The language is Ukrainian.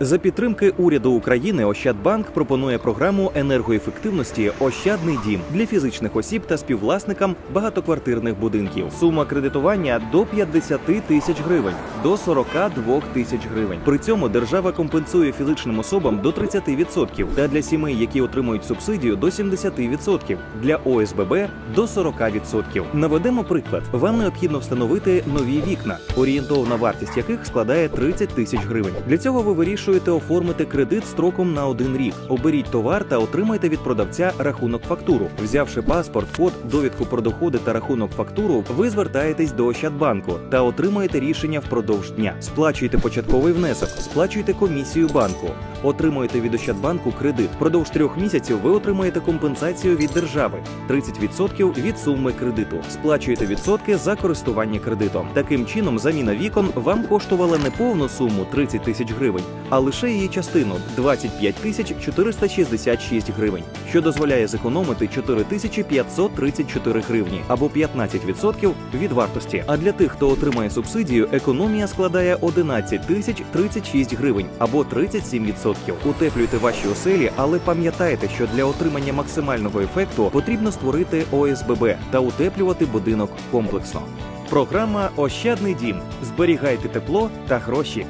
За підтримки уряду України Ощадбанк пропонує програму енергоефективності Ощадний дім для фізичних осіб та співвласникам багатоквартирних будинків. Сума кредитування до 50 тисяч гривень до 42 тисяч гривень. При цьому держава компенсує фізичним особам до 30% та для сімей, які отримують субсидію, до 70%, для ОСББ до 40%. Наведемо приклад. Вам необхідно встановити нові вікна, орієнтовна вартість яких складає 30 тисяч гривень. Для цього ви вирішуєте оформити кредит строком на один рік. Оберіть товар та отримайте від продавця рахунок фактуру. Взявши паспорт, код, довідку про доходи та рахунок фактуру, ви звертаєтесь до Ощадбанку та отримаєте рішення впродовж дня. Сплачуєте початковий внесок, сплачуйте комісію банку, отримуєте від Ощадбанку кредит. Впродовж трьох місяців ви отримаєте компенсацію від держави 30% від суми кредиту. Сплачуєте відсотки за користування кредитом. Таким чином, заміна вікон вам коштувала не повну суму 30 тисяч гривень, а лише її частину 25 тисяч 466 гривень, що дозволяє зекономити 4 тисячі 534 гривні або 15% від вартості. А для тих, хто отримає субсидію, економія складає 11 тисяч 36 гривень або 37%. Утеплюйте ваші оселі, але пам'ятайте, що для отримання максимального ефекту потрібно створити ОСББ та утеплювати будинок комплексно. Програма Ощадний дім. Зберігайте тепло та гроші.